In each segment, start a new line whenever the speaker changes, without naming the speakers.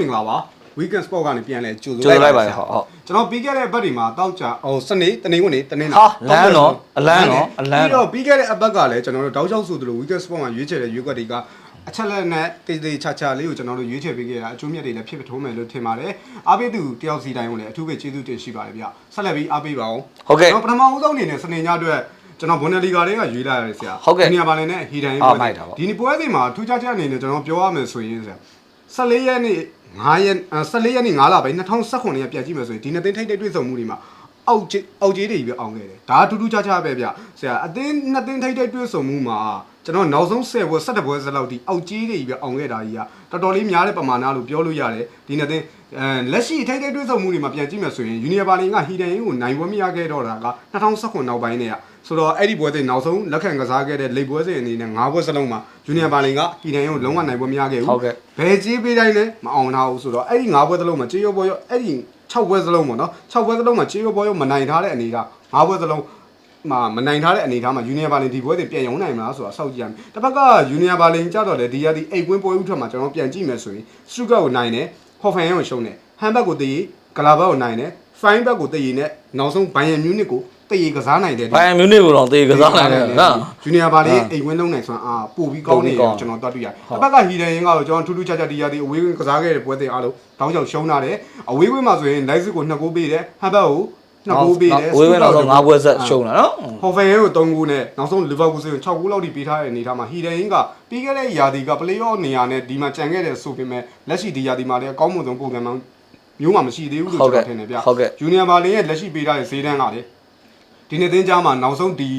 မင်္ဂလာပါ weekend sport ကနေပြန်လဲကြိုဆို
ကြိုဆိုလိုက်ပါ
ဆ
ရ
ရာ
ဟုတ်ဟုတ်
ကျွန်တော်ပြီးခဲ့တဲ့အပတ်တွေမှာတောက်ကြဟိုစနေတနင်္ဂနွေတနင်္လာ
ဟာလမ်းတော့အလန်းတော့အလန်း
ပြီး
တော့
တော့ပြီးခဲ့တဲ့အပတ်ကလည်းကျွန်တော်တို့တောက်လျှောက်ဆိုသလို weekend sport မှာရွေးချယ်တဲ့ရွေးကွက်တွေကအချက်လက်နဲ့တေးသေးချာချာလေးကိုကျွန်တော်တို့ရွေးချယ်ပေးခဲ့တာအကျိုးမြတ်တွေလည်းဖြစ်ထုံးမယ်လို့ထင်ပါတယ်အားပေးသူတယောက်စီတိုင်းကိုလည်းအထူးပဲကျေးဇူးတင်ရှိပါတယ်ဗျဆက်လက်ပြီးအားပေးပါအောင်
ဟုတ်ကဲ့
ကျွန်တော်ပထမဦးဆုံးအနေနဲ့စနေညအတွက်ကျွန်တော်ဘွန်နယ်လီဂါတွေကရွေးလာရတယ်ဆရာ
ဟုတ်ကဲ့
ဒီနေရာမှာလည်းနဲ့ဟီဒန်ရေး
အာ
ပွဲ
မိုက်တာပေါ့
ဒီနေ့ပွဲစဉ်မှာထူးခြားချက်အနေနဲ့ကျွန်တော်ပြောရမယ်ဆိုရင်ဆရာ14ရက်နေ့ 9ရက်အာ14ရက်နေ့9လပိုင်း2019ရက်ပြန်ကြည့်မယ်ဆိုရင်ဒီနှစ်သိန်းထိပ်တဲ့တွေ့ဆုံမှုတွေမှာအောက်ကြီးအောက်ကြီးတွေပဲအောင်ခဲ့တယ်ဒါကထူးထူးခြားခြားပဲဗျဆရာအသင်းနှစ်သိန်းထိပ်တဲ့တွေ့ဆုံမှုမှာကျွန်တော်နောက်ဆုံး10ပွဲ17ပွဲစလောက်ထိအောက်ကြီးတွေပဲအောင်ခဲ့တာကြီးက တော်တော်လေးများတဲ့ပမာဏလို့ပြောလို့ရတယ်ဒီနှစ်သိန်းအဲလက်ရှိထိပ်တဲ့တွေ့ဆုံမှုတွေမှာပြန်ကြည့်မယ်ဆိုရင်ယူနီယာဘာလင်ကဟီဒန်ရေးကိုနိုင်ပွဲမရခဲ့တော့တာက2019နောက်ပိုင်းနဲ့ကဆိုတော့အဲ့ဒီပွဲစဉ်နောက်ဆုံးလက်ခံကစားခဲ့တဲ့လိပ်ပွဲစဉ်အနေနဲ့9ပွဲစလုံးမှာယူနီယာဘာလင်ကဟီဒန်ရေးကိုလုံးဝနိုင်ပွဲမရခဲ့ဘူး
ဟုတ်ကဲ့
ဘယ်ကြေးပေးတိုင်းလဲမအောင်ထားဘူးဆိုတော့အဲ့ဒီ9ပွဲသလုံးမှာကြေးရောပွဲရောအဲ့ဒီ6ပွဲသလုံးပေါ့နော်6ပွဲသလုံးမှာကြေးရောပွဲရောမနိုင်ထားတဲ့အနေက9ပွဲသလုံး မှာမနိုင်ထားတဲ့အနေထားမှာယူနီယာဘာလင်ဒီပွဲတွေပြန်ရုံနိုင်မလားဆိုတာစောင့်ကြည့်ရမယ်တစ်ဖက်ကယူနီယာဘာလင်ကြတော့လေဒီရသည်အိတ်ကွင်းပွဲဥထွက်မှာကျွန်တော်ပြန်ကြည့်မယ်ဆိုရင်စတူကတ်ကိုနိုင်တယ်ဟော်ဖန်ယန်ကိုရှုံးတယ်ဟမ်ဘတ်ကိုတည်ဂလာဘတ်ကိုနိုင်တယ်ဖိုင်းဘတ်ကိုတည်နဲ့နောက်ဆုံးဘိုင်ယန်မြူနစ်ကိုတည်ကစားနိုင်တယ်
ဘိုင်ယန်မြူနစ်ကိုတော့တေးကစားနိုင်တယ်နော်
ဂျူနီယာဘာလေးအိမ်ဝင်းလုံးနိုင်ဆိုအာပို့ပြီးကောင်းနေတယ်ကျွန်တော်တွတ်တွေ့ရတယ်။တစ်ဖက်ကဟီဒန်ရင်ကတော့ကျွန်တော်ထူးထူးခြားခြားဒီရသည်အဝေးဝင်ကစားခဲ့တဲ့ပွဲတွေအားလုံးတောင်းချောက်ရှုံးလာတယ်။အဝေးဝင်မှာဆိုရင်လိုက်စစ်ကို2ဂိုးပေးတယ်။ဟမ် ဘတ်ကို2ဂိုးပေးတယ်
ဝေးဝေးတော့၅ပွဲဆက်ရှုံးတာနော်
ဟော်ဖန်ရဲ့ကို3ဂိုးနဲ့နောက်ဆုံးလီဗာပူးကို6ဂိုးလောက်ထိပေးထားတဲ့အနေထားမှာဟီဒန်ရင်ကပြီးခဲ့တဲ့ရာသီကပလေအော့နေရာနဲ့ဒီမှာကြံခဲ့တဲ့ဆိုပေမဲ့လက်ရှိဒီရာသီမှာလည်းအကောင်းမွန်ဆုံးပုံစံမှမျိုးမှမရှိသေးဘူးလို့ကျွန်တော်ထင်တယ်ဗျ။ဂျူနီယာဘာလင်ရဲ့လက်ရှိပေးထားတဲ့ဈေးတန်းကလေ ဒီနေ့တင်းကြားမှာနောက်ဆုံးဒီ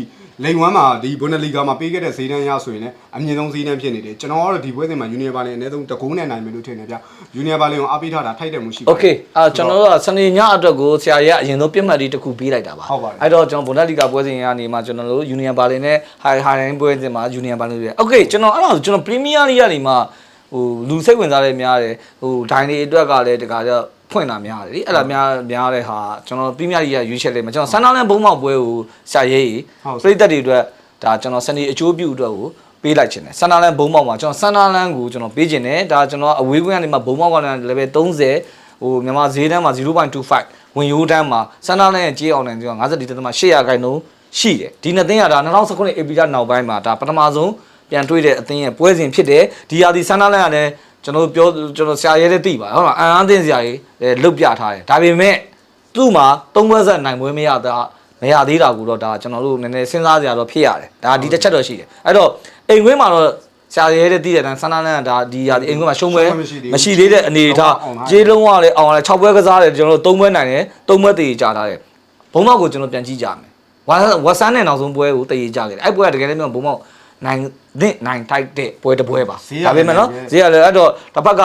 လိန်ဝမ်းမှာဒီဘွန်ဒလီဂါမှာပေးခဲ့တဲ့ဈေးတန်းရဆိုရင်လည်းအမြင့်ဆုံးဈေးတန်းဖြစ်နေတယ်ကျွန်တော်ကတော့ဒီပွဲစဉ်မှာယူနီယာဘာလင်အနည်းဆုံးတကူးနဲ့နိုင်မယ်လို့ထင်တယ်ဗျယူနီယာဘာလင်ကိုအားပေးထားတာထိုက်တယ်မှုရှိပါ
โอเคအာကျွန်တော်တို့ကစနေညအတွက်ကိုဆရာကြီးကအရင်ဆုံးပြတ်မှတ်လေးတစ်ခုပေးလိုက်တာပါ
ဟုတ်ပါတယ်
အဲ့တော့ကျွန်တော်ဘွန်ဒက်လီဂါပွဲစဉ်ကနေမှကျွန်တော်တို့ယူနီယံဘာလင်နဲ့ဟိုင်ဟိုင်ပွဲစဉ်မှာယူနီယံဘာလင်တွေโอเคကျွန်တော်အဲ့ဒါကျွန်တော်ပရီးမီးယားလိကနေမှ ဟိုလူစိတ်ဝင်စားတဲ့များတယ်ဟိုဒိုင်တွေအတွက်ကလည်းတခါကျဖွင့်တာများတယ်လေအဲ့ဒါများများတဲ့ဟာကျွန်တော်ပရီးမီးယားလိကရွေးချက်လိုက်မှာကျွန်တော်ဆန်နာလန်ဘုံမောက်ပွဲကိုဆရာရေးကြီးပြိသက်တွေအတွက်ဒါကျွန်တော်စနေအကျိုးပြုအတွက်ကိုပေးလိုက်ခြင်းတယ်ဆန်နာလန်ဘုံမောက်မှာကျွန်တော်ဆန်နာလန်ကိုကျွန်တော်ပေးခြင်းတယ်ဒါကျွန်တော်အဝေးကွင်းကနေမှဘုံမောက်ကလည်း level 30ဟိုမြန်မာဈေးတန်းမှာ0.25ဝင်ရိုးတန်းမှာဆန်နာလန်ရဲ့ကြေးအောင်နိုင်ကျွန်တော်50.8ရာခိုင်နှုန်းရှိတယ်ဒီနှစ်သိန်းကဒါ2019 AP ကနောက်ပိုင်းမှာဒါပထမဆုံး ပြန်တွေ့တဲ့အသင်းရဲ့ပွဲစဉ်ဖြစ်တယ်ဒီဟာဒီဆန်နာလန်ကလည်းကျွန်တော်တို့ပြောကျွန်တော်ဆရာရဲတဲ့သိပါဟုတ်လားအန်အားသင်းဆရာကြီးလည်းလုတ်ပြထားတယ်ဒါပေမဲ့သူ့မှာသုံးပွဲဆက်နိုင်ပွဲမရတာမရသေးတာကိုတော့ဒါကျွန်တော်တို့နည်းနည်းစဉ်းစားကြရတော့ဖြစ်ရတယ်ဒါဒီတစ်ချက်တော့ရှိတယ်အဲ့တော့အိမ်ခွင်းမှာတော့ဆရာရဲတဲ့သိတဲ့အတိုင်းဆန်နာလန်ကဒါဒီဟာဒီအိမ်ခွင်းမှာရှုံးပွဲမရှိသေးတဲ့အနေအထားကြေးလုံးကလည်းအောင်လည်း6ပွဲကစားတယ်ကျွန်တော်တို့3ပွဲနိုင်တယ်3ပွဲတည်ကြထားတယ်ဘုံမောက်ကိုကျွန်တော်ပြန်ကြည့်ကြမယ်ဝါဝါဆန်းနဲ့နောက်ဆုံးပွဲကိုတည်ကြခဲ့တယ်အဲ့ပွဲကတကယ်လည်းဘုံမောက်နိုင် တဲ့နိုင်တိုက်တဲ့ပွဲတစ်ပွဲပါဒါပေမဲ့နော်ဈေးရလည်းအဲ့တော့တစ်ဖက်က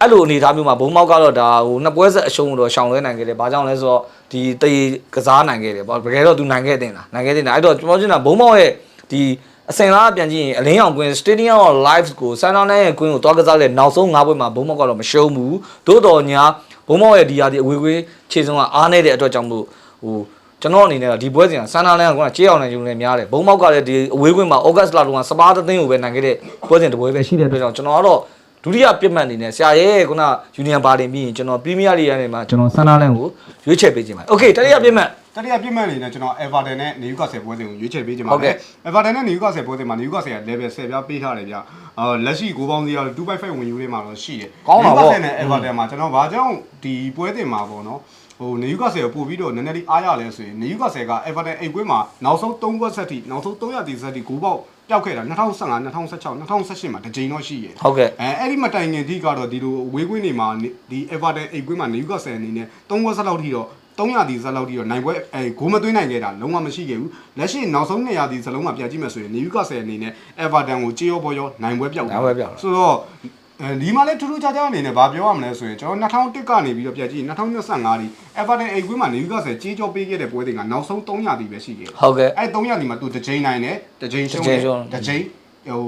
အဲ့လိုအနေအထားမျိုးမှာဘုံမောက်ကတော့ဒါဟိုနှစ်ပွဲဆက်အရှုံးတော့ရှောင်လွဲနိုင်ခဲ့တယ်။ဘာကြောင့်လဲဆိုတော့ဒီတည်ကစားနိုင်ခဲ့တယ်ပေါ့။တကယ်တော့သူနိုင်ခဲ့တင်လား။နိုင်ခဲ့တင်လား။အဲ့တော့ကျွန်တော်ကျင်တာဘုံမောက်ရဲ့ဒီအစင်လားပြန်ကြည့်ရင်အလင်းအောင်ကွင်း Stadium of Live ကိုဆန်တောင်းနဲ့ကွင်းကိုတွားကစားတဲ့နောက်ဆုံး၅ပွဲမှာဘုံမောက်ကတော့မရှုံးဘူး။သို့တော်ညာဘုံမောက်ရဲ့ဒီဟာဒီအဝေးကွင်းခြေစုံကအားနေတဲ့အတွက်ကြောင့်မို့ဟို ကျွန်တော်အနေနဲ့ကဒီပွဲစဉ်ကဆန်နာလန်ကကြေးအောင်နိုင်ယူနေများတယ်ဘုံမောက်ကလည်းဒီအဝေးကွင်းမှာဩဂတ်စ်လတုန်းကစပါးသသိန်းကိုပဲနိုင်ခဲ့တဲ့ပွဲစဉ်တစ်ပွဲပဲရှိတဲ့အတွက်ကြောင့်ကျွန်တော်ကတော့ဒုတိယပြစ်မှတ်အနေနဲ့ဆရာရဲ့ခုနယူနီယံပါတင်ပြီးရင်ကျွန်တော်ပရီးမီးယားလိဂ်ကနေမှာကျွန်တော်ဆန်နာလန်ကိုရွေးချယ်ပေးခြင်းပါโอเคတတိယပြစ်မှတ်
တတိယပြစ်မှတ်အနေနဲ့ကျွန်တော် Everton နဲ့ Newcastle ပွဲစဉ်ကိုရွေးချယ်ပေးကြပါ
ဟုတ်ကဲ့
မယ် Everton နဲ့ Newcastle ပွဲစဉ်မှာ Newcastle က level 10ပြားပေးထားတယ်ဗျအာလက်ရှိကိုပေါင်းစီကတော့2.5ဝင်ယူလေးမှာတော့ရှိတယ်
ကောင်းတာပေါ့
Newcastle နဲ့ Everton မှာကျွန်တော်ဘာကြောင့်ဒီပွဲစဉ်မှာပေါ့နော် ဟို Newcastle ကိုပို့ပြီးတော့နည်းနည်းလေးအားရလဲဆိုရင် Newcastle က Everton အိတ်ကွင်းမှာနောက်ဆုံး3ပွဲဆက်ထိနောက်ဆုံး300တီဆက်ထိဂိုးပေါက်ပျောက်ခဲ့တာ2015 2016 2018မှာတစ်ကြိမ်တော့ရှိရယ်
ဟုတ်ကဲ့
အဲအဲ့ဒီမတိုင်ခင်ထိကတော့ဒီလိုဝေးကွင်းတွေမှာဒီ Everton အိတ်ကွင်းမှာ Newcastle အနေနဲ့3ဝက်ဆက်လောက်ထိတော့300ဒီဇက်လောက်ထိတော့နိုင်ပွဲအဲဂိုးမသွင်းနိုင်ခဲ့တာလုံးဝမရှိခဲ့ဘူးလက်ရှိနောက်ဆုံး200ဒီဇက်လုံးမှာပြန်ကြည့်မယ်ဆိုရင် Newcastle အနေနဲ့ Everton ကိုကြေးရောပေါ်ရောနိုင်ပွဲပြောက်
နိုင်ပွဲပြောက်တာ
ဆိုတော့အဲ ဒီမှာလည်းထူးထူးခြားခြားအနေနဲ့ဗာပြောရမလဲဆိုရင်ကျွန်တော်2001ကနေပြီးတော့ပြန်ကြည့်2025ဒီ Everton အိတ်ကွင်းမှာ Newcastle ကြေးကြောပေးခဲ့တဲ့ပွဲတွေကနောက်ဆုံး300ဒီပဲရှိခဲ့တယ်
ဟုတ်ကဲ့
အဲ့300ဒီမှာသူတစ်ချိန်နိုင်တယ်တစ်ချိန်ရှုံး
တစ်
တယ်
ချိန်ရှုံး
တစ်ချိန်ဟို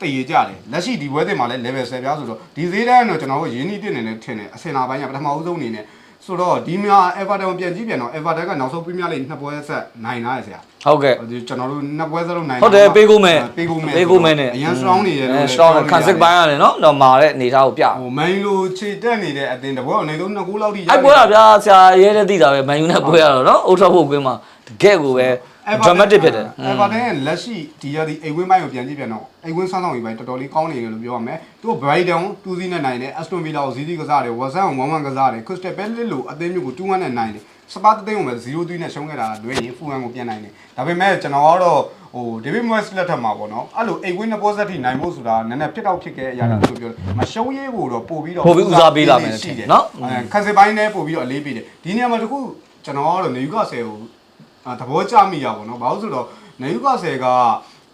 တည်ရကြတယ်လက်ရှိဒီပွဲတင်မှာလည်း level 10ပြားဆိုတော့ဒီဈေးတန်းကတော့ကျွန်တော်တို့ရင်းနှီးတင်နေတယ်ထင်တယ်အစင်လာပိုင်းကပထမဦးဆုံးအနေနဲ့ ဆိုတော့ဒီမှာ Everton ပြန်ကြည့်ပြန်တော့ Everton ကနောက်ဆုံးပရီးမီးယားလိနှစ်ပွဲဆက်နိုင်လာရဆရာ
ဟုတ်ကဲ့
ဒီကျွန်တော်တို့နှစ်ပွဲစလုံးနိုင်
ဟုတ်တယ်ပေးကုန်မယ်
ပေးကုန်မယ်
ပေးကုန်မယ်နဲ့
အရင် strong နေတယ်လို့
strong ခံစစ်ပိုင်းရတယ်နော်တော့မာတဲ့အနေထားကိုပြ
ဟိုမန်ယူလိုခြေတက်နေတဲ့အတင်တပွဲအနေဆုံးနှစ်ဂိုးလောက်ထိရ
အဲ့ပွဲကဗျာဆရာရဲတဲ့သိတာပဲမန်ယူနဲ့ပွဲရတော့နော်အိုထဖို့ကွင်းမှာတကယ်ကိုပဲ dramatic ဖြစ်တယ်
အဲဗာတဲ့လက်ရှိဒီရဒီအိမ်ဝင်းပိုင်းကိုပြန်ကြည့်ပြန်တော့အိမ်ဝင်းဆန်းဆောင်ရေးပိုင်းတော်တော်လေးကောင်းနေတယ်လို့ပြောရမယ်သူက Brighton 2စီးနဲ့နိုင်တယ် Aston Villa ကို0-0ကစားတယ် West Ham ကို1-1ကစားတယ် Crystal Palace လိုအသင်းမျိုးကို2-1နဲ့နိုင်တယ်စပါတသိန်းကိုပဲ0-3နဲ့ရှုံးခဲ့တာလွဲရင်ဖူဟန်ကိုပြန်နိုင်တယ်ဒါပေမဲ့ကျွန်တော်ကတော့ဟို David Moyes လက်ထက်မှာပေါ့နော်အဲ့လိုအိမ်ဝင်းနှစ်ပေါ်ဆက်ထိနိုင်ဖို့ဆိုတာနည်းနည်းဖြစ်တော့ဖြစ်ခဲ့အရာတခုလို့ပြောတယ်မရှုံးရေးဖို့တော့ပို့ပြီးတော့
ပို့ပြီးဦးစားပေးလာမယ်တဲ့နော်
အဲခက်စပိုင်းနဲ့ပို့ပြီးတော့အလေးပေးတယ်ဒီနေရာမှာတခုကျွန်တော်ကတော့နေယူကဆယ်ကိုအာ သဘောကျမိရပါတော့ဘာလို့ဆိုတော့နေယူကဆယ်က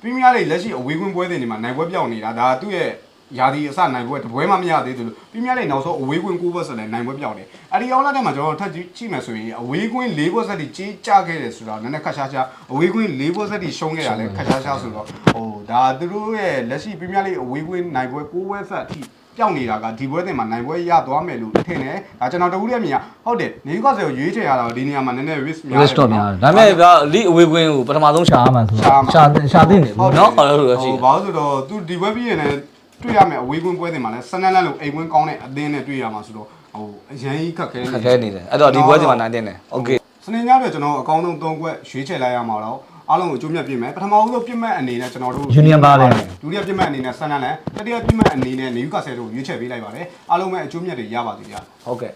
ပရီးမီးယားလိလက်ရှိအဝေးကွင်းပွဲတွေနေမှာနိုင်ပွဲပြောင်းနေတာဒါသူ့ရဲ့ယာဒီအစနိုင်ပွဲတပွဲမှမရသေးဘူးလို့ပရီးမီးယားလိနောက်ဆုံးအဝေးကွင်း9ဘတ်ဆက်လည်းနိုင်ပွဲပြောင်းတယ်အဲ့ဒီရောက်လာတဲ့မှာကျွန်တော်ထပ်ကြည့်မယ်ဆိုရင်အဝေးကွင်း4ဘတ်ဆက်တိကြီးကြခဲ့တယ်ဆိုတော့နည်းနည်းခက်ရှားရှားအဝေးကွင်း4ဘတ်ဆက်တိရှုံးခဲ့တာလည်းခက်ရှားရှားဆိုတော့ဟိုဒါသူတို့ရဲ့လက်ရှိပရီးမီးယားလိအဝေးကွင်းနိုင်ပွဲ9ဘတ်ဆက်အထိ ပြောင်းနေတာကဒီပွဲတင်မှာနိုင်ပွဲရသွားမယ်လို့ထင်တယ်ဒါကျွန်တော်တခုတည်းမြင်ရဟုတ်တယ်နေယူကဆယ်ကိုရွေးချယ်ရတာဒီနေရာမှာနည်းနည်း risk များ
risk တော့များတယ်ဒါပေမဲ့ဗျာလိအဝေးကွင်းကိုပထမဆုံးရှာရမှာဆိုတော့ရှာရှာသိနေဘူးနော်အဲ့လိုလိုရှိတယ်
ဘာလို့ဆိုတော့သူဒီဘက်ပြီးရင်လည်းတွေ့ရမယ်အဝေးကွင်းပွဲတင်မှာလည်းဆန်းနန်းလန်းလို့အိမ်ကွင်းကောင်းတဲ့အသင်းနဲ့တွေ့ရမှာဆိုတော့ဟိုအရင်ကြီးခက်ခဲ
ခက်ခဲနေတယ်အဲ့တော့ဒီပွဲချိန်မှာနိုင်တင်တယ်โอเค
စနေညပဲကျွန်တော်အကောင်းဆုံး၃ခွက်ရွေးချယ်လိုက်ရမှာတော့ အားလုံးကိုအကျိုးမြတ်ပြင်မယ်ပထမဦးဆုံးပြင်မဲ့အနေနဲ့ကျွန်တော်တို့
Union Berlin
ဒုတိယပြင်မဲ့အနေနဲ့ဆန်းနန်းလန်းတတိယပြင်မဲ့အနေနဲ့နေယူကာဆယ်တို့ရွေးချယ်ပေးလိုက်ပါတယ်အားလုံးပဲအကျိုးမြတ်တွေရပါသေးတယ်
ဟုတ်ကဲ့